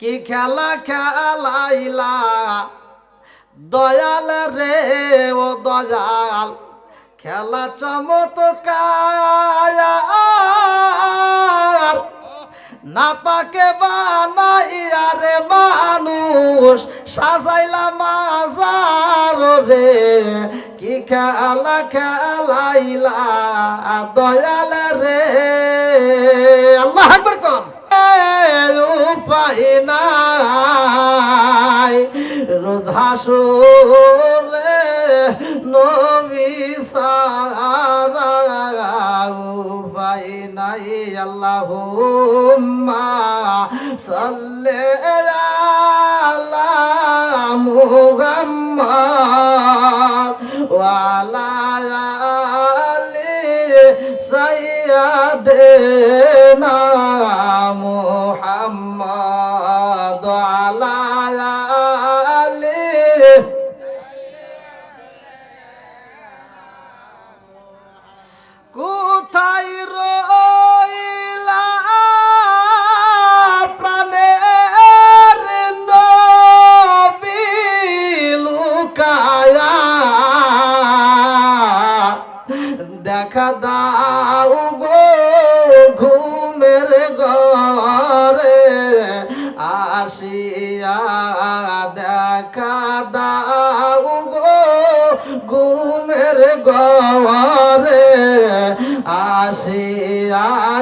কি খেলা খেলাইলা? দয়াল রে ও দয়াল, খেলা চমৎকার। না পাকে বানাইয়া রে মানুষ, সাজাইলা মাজার রে। কি খেলা খেলাইলা দয়াল রে? আল্লাহ কম উপায় নাই। রোজ হাসুরে নবী সারা উপায় নাই। আল্লাহ সাল্লে আলা মুহাম্মদ ওয়ালা আলি সাইয়্যিদিনা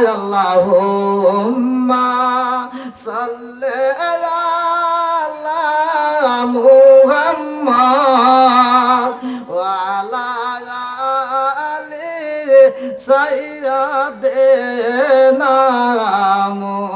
আসিয়া আল্লাহ সাল্লে আলা মুহাম্মদ ওয়ালা আলি সাইয়্যিদিনা মুহাম্মদ।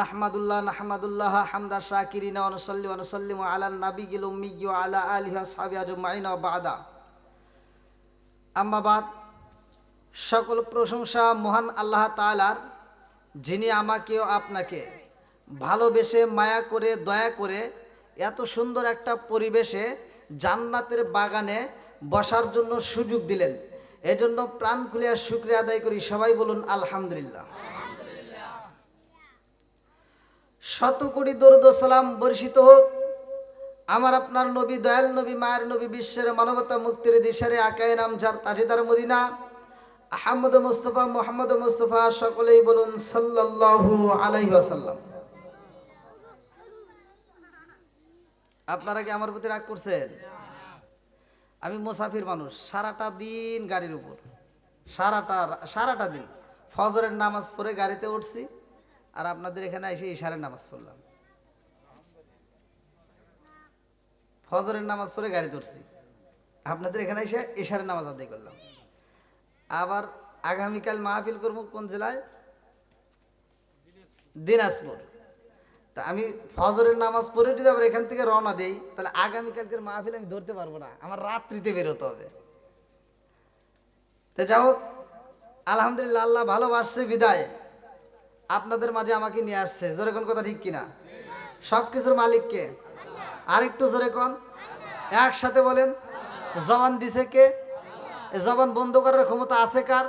নাহমাদুল্লাহ নাহমাদুল্লাহ, হামদা শাকিরিনা অনুসল্লি অনুসল্লিম আলা নাবি গিল উম্মি আলা আলিহা সাহাবি আজমাইন বাদা। আম্মাবাদ সকল প্রশংসা মহান আল্লাহ তাআলার, যিনি আমাকেও আপনাকে ভালোবেসে, মায়া করে, দয়া করে এত সুন্দর একটা পরিবেশে জান্নাতের বাগানে বসার জন্য সুযোগ দিলেন। এজন্য প্রাণ খুলে শুক্রিয়া আদায় করি। সবাই বলুন, আলহামদুলিল্লাহ। শত কোটি দরুদ সালাম বর্ষিত হোক। আমার আপনার নবী, দয়াল নবী, মায়ের নবী, বিশ্বের মানবতা মুক্তির দিশারে আকায় নাম যার তাজিদার মদিনা। আহমদ মুস্তফা, মোহাম্মদ মুস্তফা, সকলেই বলুন সাল্লাল্লাহু আলাইহি ওয়াসাল্লাম। আপনারা কি আমার প্রতি রাগ করছেন? আমি মুসাফির মানুষ, সারাটা দিন গাড়ির উপর। সারাটা সারাটা দিন। ফজরের নামাজ পড়ে গাড়িতে উঠছি। আর আপনাদের এখানে এসে ইশারের নামাজ পড়লাম। ফজরের নামাজ পড়ে গাড়ি উঠছি আপনাদের এখানে এসে ইশারের নামাজ আদায় করলাম। আবার আগামীকাল মাহফিল করব কোন জেলায়? দিনাজপুর। তা আমি ফজরের নামাজ পড়ে যদি আবার এখান থেকে রওনা দেই, তাহলে আগামীকালকের মাহফিল আমি ধরতে পারব না। আমার রাত্রিতে বেরোতে হবে। তা যাই হোক, আলহামদুলিল্লাহ, আল্লাহ ভালোবাসছে, বিদায়। আপনাদের মাঝে আমাকে নিয়ে আসছে। জোরে কোন কথা ঠিক কিনা? সব কিছুর মালিককে। আরেকটু জোরে কোন? একসাথে বলেন, জবান দিছে কে? জবান বন্ধ করার ক্ষমতা আছে কার?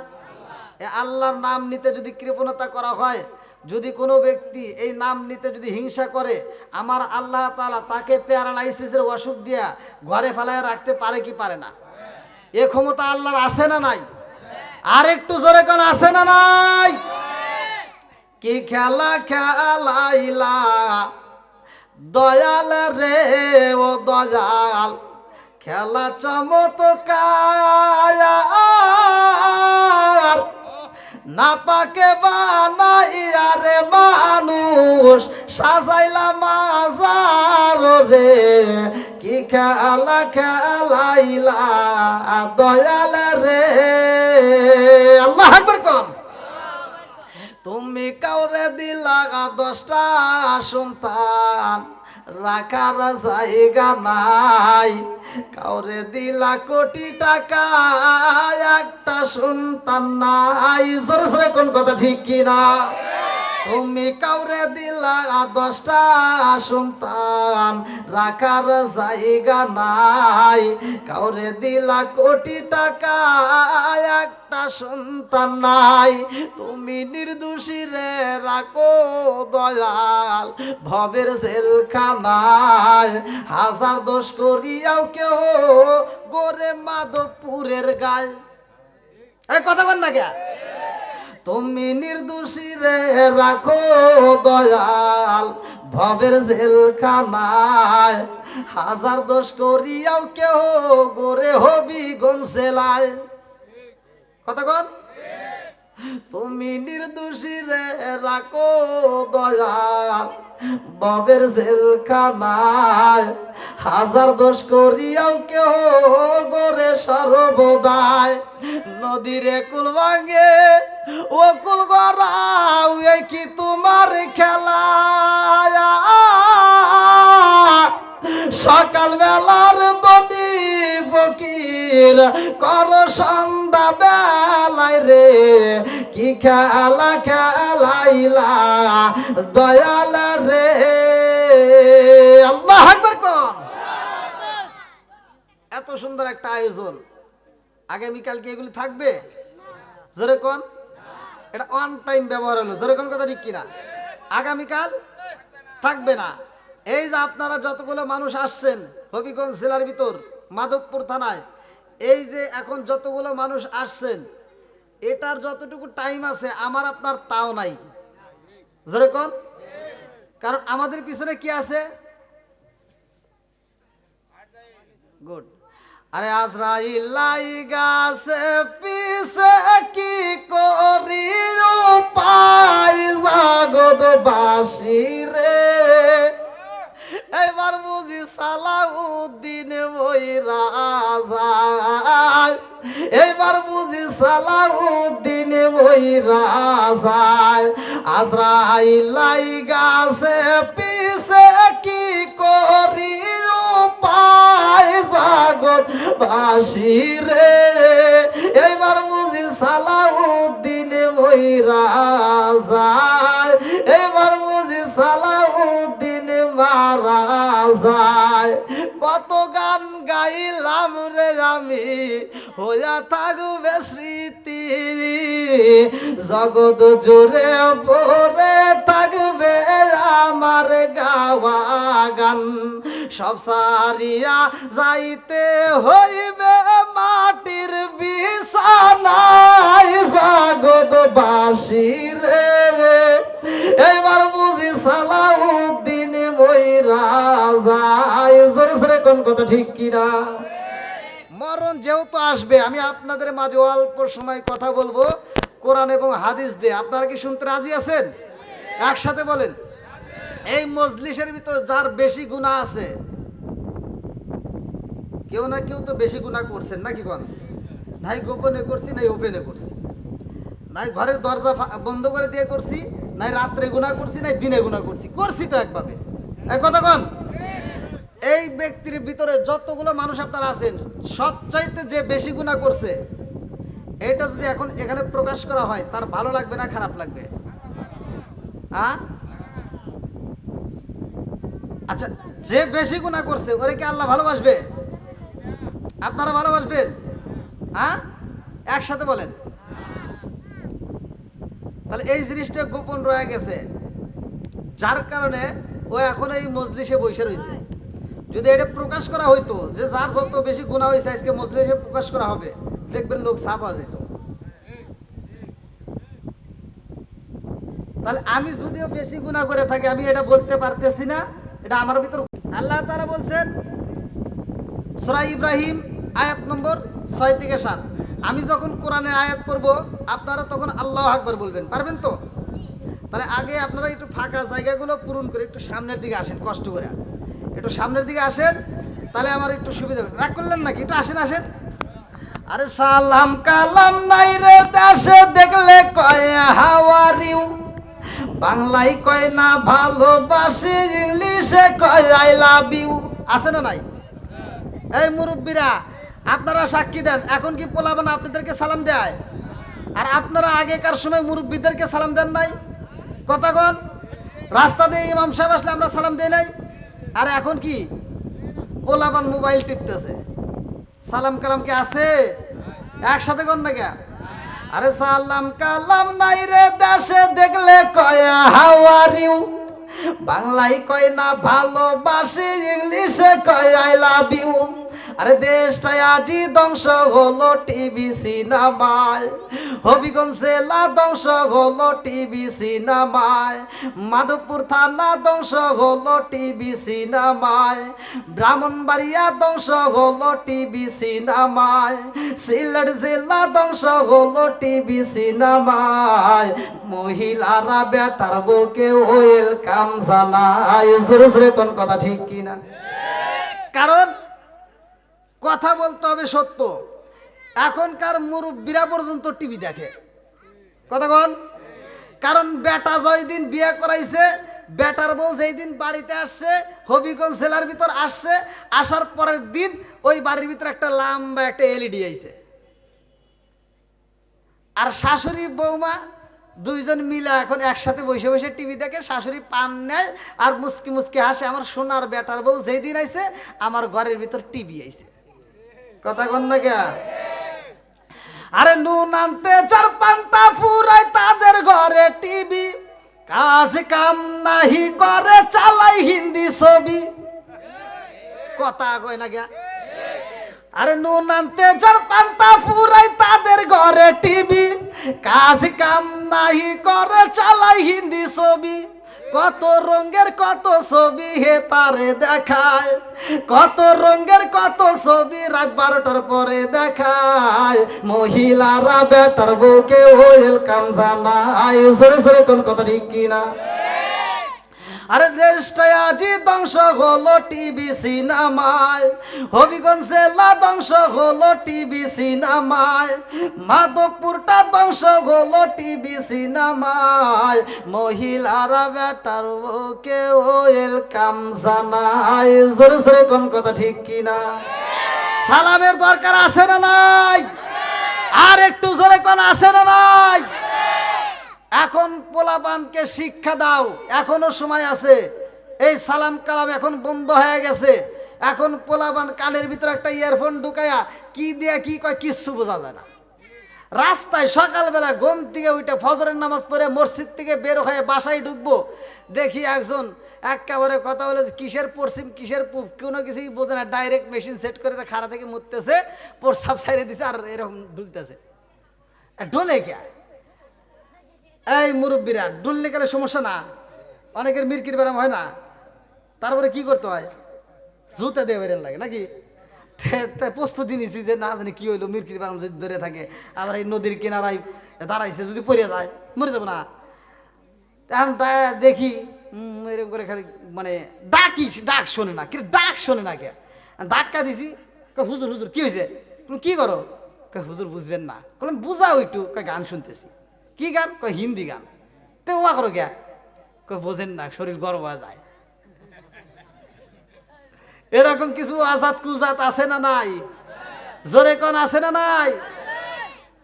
আল্লাহর নাম নিতে যদি কৃপণতা করা হয়, যদি কোনো ব্যক্তি এই নাম নিতে যদি হিংসা করে, আমার আল্লাহ তালা তাকে প্যারালাইসিসের অসুখ দিয়া ঘরে ফেলায় রাখতে পারে কি পারে না? এ ক্ষমতা আল্লাহর আছে না নাই? আর একটু জোরে কোন, আছে না নাই? কি খেলা খেলাইলা? দয়াল রে ও দয়াল, খেলা চমৎকার। না পাকে বানাইয়া রে মানুষ, সাজাইলা মাজার রে। কি খেলা খেলাইলা? দয়াল রে, আল্লাহ আকবর কম। তুমি কাউরে দিলা দশটা সন্তান, রাখার জায়গা নাই। কাউরে দিলা কোটি টাকা, একটা সন্তান নাই। সরে সরে কোন কথা ঠিক কিনা তুমি কাউরে দিলা দশটা সন্তান, রাখার জায়গা নাই। কাউরে দিলা কোটি টাকা একটা সন্তান নাই। তুমি নির্দোষী রে, রাখো দয়াল, ভবের জেলখানায়। হাজার দোষ করিয়াও কেহ গোরে মাধবপুরের গায়। এই কথা বল না কে তুমি নির্দোষী রে, রাখো দয়াল, ভবের জেলখানায়। হাজার দোষ করিয়াও কেহ গোরে হবি গনসেলায় কন তুমি নির্দোষী রে, রাখো দয়াল। ববের জেলখানায় হাজার দোষ করিয়াও কেউ গরে সর্বদায় নদীরে কুল ভাঙে, ও কুল গড়াও কি তোমার খেলা? সকাল বেলার দনি ফকির কর সন্ধ্যা বেলায় রে, কি খেলা খেলাইলা দয়াল রে। আল্লাহ কোন এত সুন্দর একটা আয়োজন। আগামীকাল কি এগুলি থাকবে? জোরে কোন? এটা অন টাইম ব্যবহার হলো। জোরে কোন কথা ঠিক কিনা? আগামীকাল থাকবে না। এই যে আপনারা যতগুলো মানুষ আসছেন হবিগঞ্জ জেলার ভিতর, মাধবপুর থানায় এই যে এখন যতগুলো মানুষ আসছেন, এটার যতটুকু টাইম আছে, আমার আপনার তাও নাই। জোরে কোন। কারণ আমাদের পিছনে কি আছে? গুড আরে আজরাইলাই গাছে পিছে কি করি পাই জাগত বাসি সালাউদ্দিন ওই রাজায় এবার বুঝি সালাউদ্দিন ওই রাজায় আজরাইলাই গাছে পিছে কি করি পায় জাগত বাসি রে। এবার বুঝি সালাউদ্দিন ওই রাজায় মারা কত গান গাইলাম রে আমি, হইয়া থাকবে স্মৃতি। জগৎ জুড়ে পরে থাকবে আমার গাওয়া গান, সব সারিয়া যাইতে হইবে মাটির বিছানায় জাগত বাসি এবার বুঝি সালাউদ্দিন মরণ যেহেতু আসবে, আমি আপনাদের মাঝে অল্প সময় কথা বলব কোরআন এবং হাদিস দিয়ে। আপনারা কি শুনতে রাজি আছেন? একসাথে বলেন। এই মজলিসের ভিতর যার বেশি গুণা আছে, কেউ না কেউ তো বেশি গুণা করছেন নাকি কোন? নাই গোপনে করছি, নাই ওপেনে করছি। নাই ঘরের দরজা বন্ধ করে দিয়ে করছি, নাই রাত্রে গুণা করছি, নাই দিনে গুণা করছি। করছি তো একভাবে। কন। এই ব্যক্তির ভিতরে যতগুলো মানুষ আপনারা আছেন, সবচাইতে যে বেশি গুণা করছে, এটা যদি এখন এখানে প্রকাশ করা হয়, তার ভালো লাগবে না খারাপ লাগবে? হ্যাঁ? আচ্ছা যে বেশি গুণা করছে, ওরে কি আল্লাহ ভালোবাসবে? আপনারা ভালোবাসবেন? হ্যাঁ? একসাথে বলেন। তাহলে এই জিনিসটা গোপন রয়ে গেছে। যার কারণে ও এখন এই মজলিসে বসে রয়েছে। যদি এটা প্রকাশ করা হইতো, যে যার যত বেশি গুণা হয়েছে, আজকে মজলিসে প্রকাশ করা হবে, দেখবেন লোক সাফ যেত। তাহলে আমি যদিও বেশি গুণা করে থাকি, আমি এটা বলতে পারতেছি না, এটা আমার ভিতর আল্লাহ তারা বলছেন সরাই ইব্রাহিম, আয়াত নম্বর ছয় থেকে সাত। আমি যখন কোরআনে আয়াত পড়ব, আপনারা তখন আল্লাহ আকবার বলবেন, পারবেন তো? তাহলে আগে আপনারা একটু ফাঁকা জায়গাগুলো পূরণ করে একটু সামনের দিকে আসেন, কষ্ট করে। একটু সামনের দিকে আসেন, তাহলে আমার একটু সুবিধা রাগ করলেন নাকি? একটু আসেন আসেন। আরে সালাম কালাম নাই রে দেশে দেখলে কয় হাওয়ারিউ বাংলায় কয় না ভালোবাসি, ইংলিশে কয় আই লাভ ইউ। আছে না নাই? এই মুরব্বীরা, আপনারা সাক্ষী দেন, এখন কি পোলাবেন আপনাদেরকে সালাম দেয়? আর আপনারা আগেকার সময় মুরব্বীদেরকে সালাম দেন নাই? কতক্ষণ রাস্তা দিয়ে ইমাম সাহেব আসলে আমরা সালাম দেই নাই। আর এখন কি? পোলাবান মোবাইল টিপতেছে। সালাম কালাম কি আছে? একসাথে কর না কে আরে সালাম কালাম নাই রে দেশে, দেখলে কয়া হাওয়ার বাংলায় কয় না ভালোবাসি, ইংলিশে কয় আই লাভ ইউ। আরে দেশটাই আজি ধ্বংস হলো টিভি সিনেমায়। হবিগঞ্জ জেলা ধ্বংস হলো টিভি সিনেমায়। মাধবপুর থানা ধ্বংস হলো টিভি সিনেমায়। ব্রাহ্মণবাড়িয়া ধ্বংস হলো টিভি সিনেমায়। সিলেট জেলা ধ্বংস হলো টিভি সিনেমায়। মহিলারা বেটার বউকে ওয়েলকাম জানায়। জোরে জোরে কোন কথা ঠিক কিনা? কারণ কথা বলতে হবে সত্য। এখনকার মুরব্বীরা পর্যন্ত টিভি দেখে। কথা কন কারণ বেটা দিন বিয়ে করাইছে, বেটার বউ যেই দিন বাড়িতে আসছে, হবিগঞ্জ জেলার ভিতর আসছে, আসার পরের দিন ওই বাড়ির ভিতর একটা লম্বা একটা এলইডি আইছে। আর শাশুড়ি বৌমা দুইজন মিলে এখন একসাথে বসে বসে টিভি দেখে, শাশুড়ি পান নেয় আর মুসকি মুসকি হাসে, আমার সোনার বেটার বউ যেই দিন আইছে, আমার ঘরের ভিতর টিভি আইছে। কথা কন না কে আরে নুন আনতে চার পান্তা ফুরাই তাদের ঘরে টিভি। কাজ কাম নাহি করে, চালাই হিন্দি ছবি। কথা কয় না কে আরে নুন আনতে যার পান্তা ফুরাই তাদের ঘরে টিভি। কাজ কাম নাহি করে, চালাই হিন্দি ছবি। কত রঙের কত ছবি হে তারে দেখায়। কত রঙের কত ছবি রাত বারোটার পরে দেখায়। মহিলারা বেটার বউকে ওয়েলকাম জানায়। সরে সরে কোন কথা ঠিক কিনা? আরে দেশটাই আজি ধ্বংস হলো টিভি সিনেমায়। হবিগঞ্জ জেলা ধ্বংস হলো টিভি সিনেমায়। মাধবপুরটা ধ্বংস হলো টিভি সিনেমায়। মহিলারা বেটার ওকে ওয়েলকাম জানায়। জোরে জোরে কোন কথা ঠিক কিনা? সালামের দরকার আছে না নাই? আর একটু জোরে কোন আছে না নাই? এখন পোলাপানকে শিক্ষা দাও, এখনও সময় আছে। এই সালাম কালাম এখন বন্ধ হয়ে গেছে। এখন পোলাপান কানের ভিতরে একটা ইয়ারফোন ঢুকাইয়া কি দিয়ে কি কয় কিচ্ছু বোঝা যায় না। রাস্তায় সকালবেলা ঘুম থেকে উঠে ফজরের নামাজ পড়ে মসজিদ থেকে বের হয়ে বাসায় ঢুকবো। দেখি একজন একেবারে কথা বলে কিসের পশ্চিম কিসের পূব, কোনো কিছুই বোঝে না। ডাইরেক্ট মেশিন সেট করে খাড়া থেকে মুততেছে প্রসাব সাইরে দিছে আর এরকম ঢুলতেছে। ঢোলে কে? এই মুরব্বীরা, ডুললে গেলে সমস্যা না। অনেকের মিরকির ব্যারাম হয় না। তারপরে কি করতে হয়? জুতা দিয়ে বেরেন লাগে নাকি? প্রস্তুতি নিছি যে না জানি কি হইল, মিরকির ব্যারাম যদি ধরে থাকে, আবার এই নদীর কিনারায় দাঁড়াইছে, যদি পড়ে যায়, মরে যাব না। এখন দেখি এরকম করে খালি মানে ডাকি, ডাক শোনে না কি ডাক শোনে না কে? ধাক্কা দিছি হুজুর হুজুর, কি হয়েছে কি করো? হুজুর, বুঝবেন না। বললাম বুঝাও একটু। গান শুনতেছি। কি গান? কয় হিন্দি গান। তো ওয়া করো কে কয় বোঝেন না, শরীর গরম হয়ে যায়। এরকম কিছু আজাদ কুজাত আছে না নাই? জোরে কোন আছে না নাই?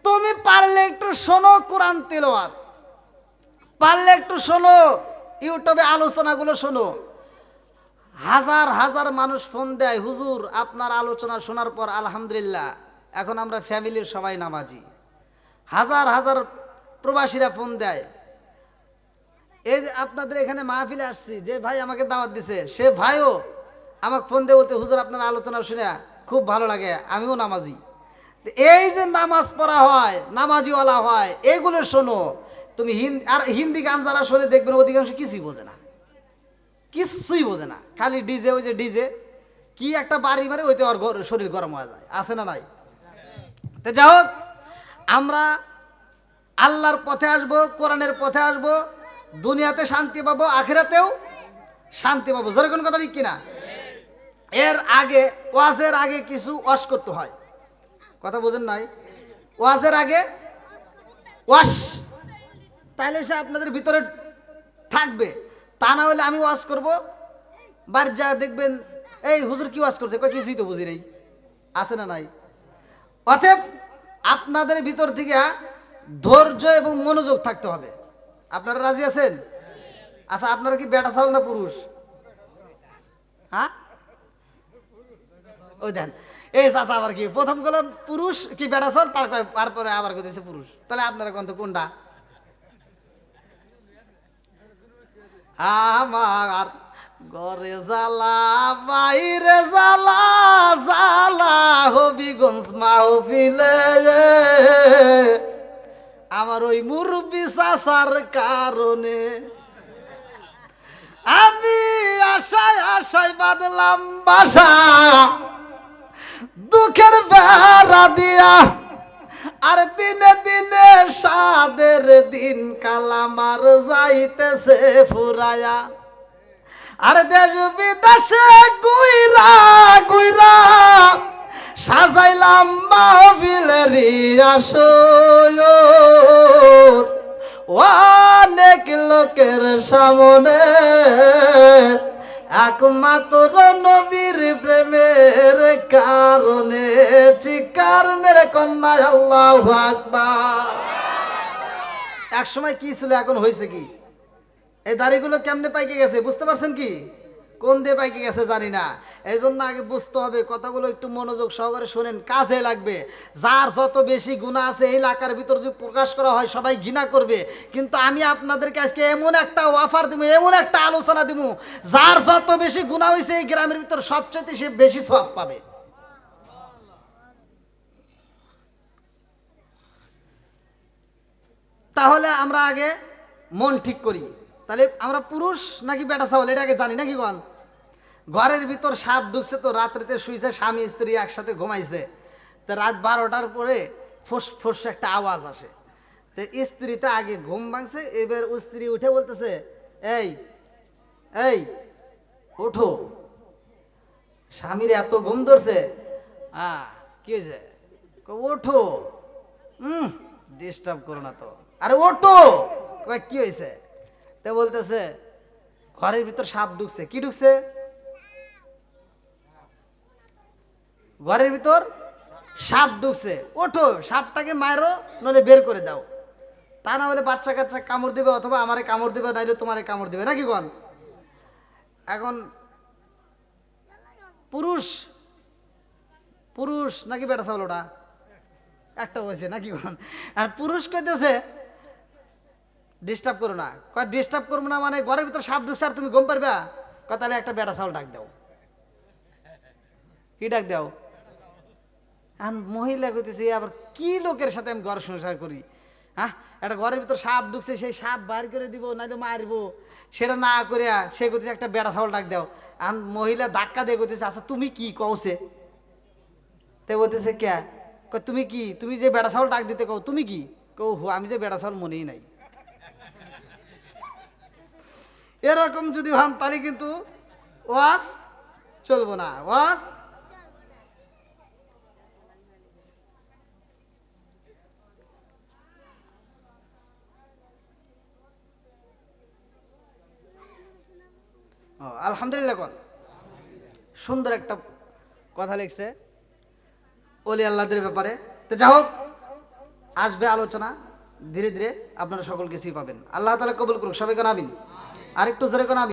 তুমি পারলে একটু শোনো কোরআন তেলোয়াত। পারলে একটু শোনো, ইউটিউবে আলোচনাগুলো শোনো। হাজার হাজার মানুষ ফোন দেয়, হুজুর, আপনার আলোচনা শোনার পর আলহামদুলিল্লাহ, এখন আমরা ফ্যামিলির সবাই নামাজি। হাজার হাজার প্রবাসীরা ফোন দেয়। এই যে আপনাদের এখানে মাহফিলে আসছি, যে ভাই আমাকে দাওয়াত দিছে, সে ভাইও আমাকে ফোন দিয়ে বলতে, হুজুর, আপনার আলোচনা শুনে খুব ভালো লাগে, আমিও নামাজি। এই যে নামাজ পড়া হয়, নামাজিওয়ালা হয়, এগুলো শোনো। তুমি হিন্দি আর হিন্দি গান যারা শোনে, দেখবেন অধিকাংশ কিছুই বোঝে না। কিছুই বোঝে না। খালি ডিজে, ওই যে ডিজে, কি একটা বাড়ি মারে ওইতে ওর শরীর গরম হয়ে যায়। আছে না নাই? তো যাই হোক, আমরা আল্লাহর পথে আসব, কোরআনের পথে আসব, দুনিয়াতে শান্তি পাবো, আখেরাতেও শান্তি পাবো। যেরকম কথা ঠিক কিনা? এর আগে, ওয়াজের আগে কিছু ওয়াশ করতে হয়। কথা বোঝেন নাই? ওয়াজের আগে ওয়াশ। তাইলে সে আপনাদের ভিতরে থাকবে। তা না হলে আমি ওয়াশ করব। বার যা দেখবেন, এই হুজুর কি ওয়াশ করছে? কয় কিছুই তো বুঝি নেই। আছে না নাই? অতএব আপনাদের ভিতর থেকে ধৈর্য এবং মনোযোগ থাকতে হবে। আপনারা রাজি আছেন? আচ্ছা আপনারা কি বেটা চাউল না পুরুষ? হ্যাঁ? ওই দেন। এই চাচা আবার কি, প্রথমগুলো পুরুষ কি বেটা চাউল তার তারপরে আবার কইতেছে পুরুষ। তাহলে আপনারা কোন তো কোনটা? আমার ঘরে জ্বালা, বাইরে জ্বালা জ্বালা হবিগঞ্জ মাহফিলে। আমার ওই মুরব্বি চাষার কারণে আমি আশায় আশায় বাদলাম বাসা। দুঃখের বেড়া দিয়া আর দিনে দিনে সাদের দিন কালামার যাইতেছে ফুরায়া। আর দেশ বিদেশে গুইরা গুইরা সাজাইলাম মাহফিলের আসর। অনেক লোকের সামনে একমাত্র নবীর প্রেমের কারণে চিকার মেরে কন্যা আল্লাহ আকবার। এক সময় কি ছিল, এখন হয়েছে কি? এই দাড়িগুলো কেমনে পাইকে গেছে, বুঝতে পারছেন কি? কোন দিয়ে পাইকে গেছে জানি না। এই জন্য আগে বুঝতে হবে, কথাগুলো একটু মনোযোগ সহকারে শোনেন, কাজে লাগবে। যার যত বেশি গুণা আছে, এই এলাকার ভিতর যদি প্রকাশ করা হয়, সবাই ঘৃণা করবে। কিন্তু আমি আপনাদেরকে আজকে এমন একটা অফার দিব এমন একটা আলোচনা দিব যার যত বেশি গুণা হয়েছে এই গ্রামের ভিতর সবচেয়ে সে বেশি সব পাবে। তাহলে আমরা আগে মন ঠিক করি। তাহলে আমরা পুরুষ নাকি বেটা ছাগল, এটা আগে জানি, নাকি গন ঘরের ভিতর সাপ ঢুকছে তো রাত্রিতে শুইছে, স্বামী, স্ত্রী একসাথে ঘুমাইছে। তো রাত বারোটার পরে ফোস ফোস একটা আওয়াজ আসে। তো স্ত্রীতে আগে ঘুম ভাঙছে, এবার ও স্ত্রী উঠে বলতেছে, এই এই, ওঠো। স্বামীর এত ঘুম ধরছে? হ্যাঁ কি হয়েছে? ওঠো। হুম ডিস্টার্ব করো না তো। আরে, ওঠো! কি হয়েছে? তে বলতেছে, ঘরের ভিতর সাপ ঢুকছে। কি ঢুকছে? ঘরের ভিতর সাপ ঢুকছে। ওঠো, সাপটাকে মারো নলে বের করে দাও। তা না হলে বাচ্চা কাচ্চা কামড় দেবে অথবা আমারে কামড় দেবে, নাইলে তোমারে কামড় দেবে। নাকি গন এখন পুরুষ পুরুষ, নাকি বেটা ছাগল ওটা? একটা হয়েছে, নাকি গন আর পুরুষ কইতেছে ডিস্টার্ব করো না। কয় ডিস্টার্ব করব না মানে ঘরের ভিতর সাপ ঢুকছে আর তুমি গম পারবা? কয়, তাহলে একটা বেটা ছাগল ডাক দাও। কি ডাক দাও? আর মহিলা কইতেছে, আবার কি লোকের সাথে আমি ঘর সংসার করি? হ্যাঁ একটা ঘরের ভিতর সাপ ঢুকছে, সেই সাপ বার করে দিব, নাইলে মারবো। সেটা না করে সে কইতেছে, একটা বেড়া ছাগল ডাক দাও। আর মহিলা ধাক্কা দিয়ে কইতেছে আচ্ছা তুমি কি কওছে তে বলতেছে, কে? তুমি কি? তুমি যে বেড়া ছাগল ডাক দিতে কও, তুমি কি? কও, হো, আমি যে বেড়া ছাগল মনেই নাই। এরকম যদি হন, তাহলে কিন্তু ওয়াজ চলবো না। ওয়াজ আলহামদুলিল্লাহ কন? সুন্দর একটা কথা লিখছে অলি আল্লাহদের ব্যাপারে। তো যা হোক, আসবে আলোচনা, ধীরে ধীরে আপনারা সকল কিছুই পাবেন আল্লাহ তালা কবুল করুক সবাই কোন আমিন। আরেকটু জোরে কোন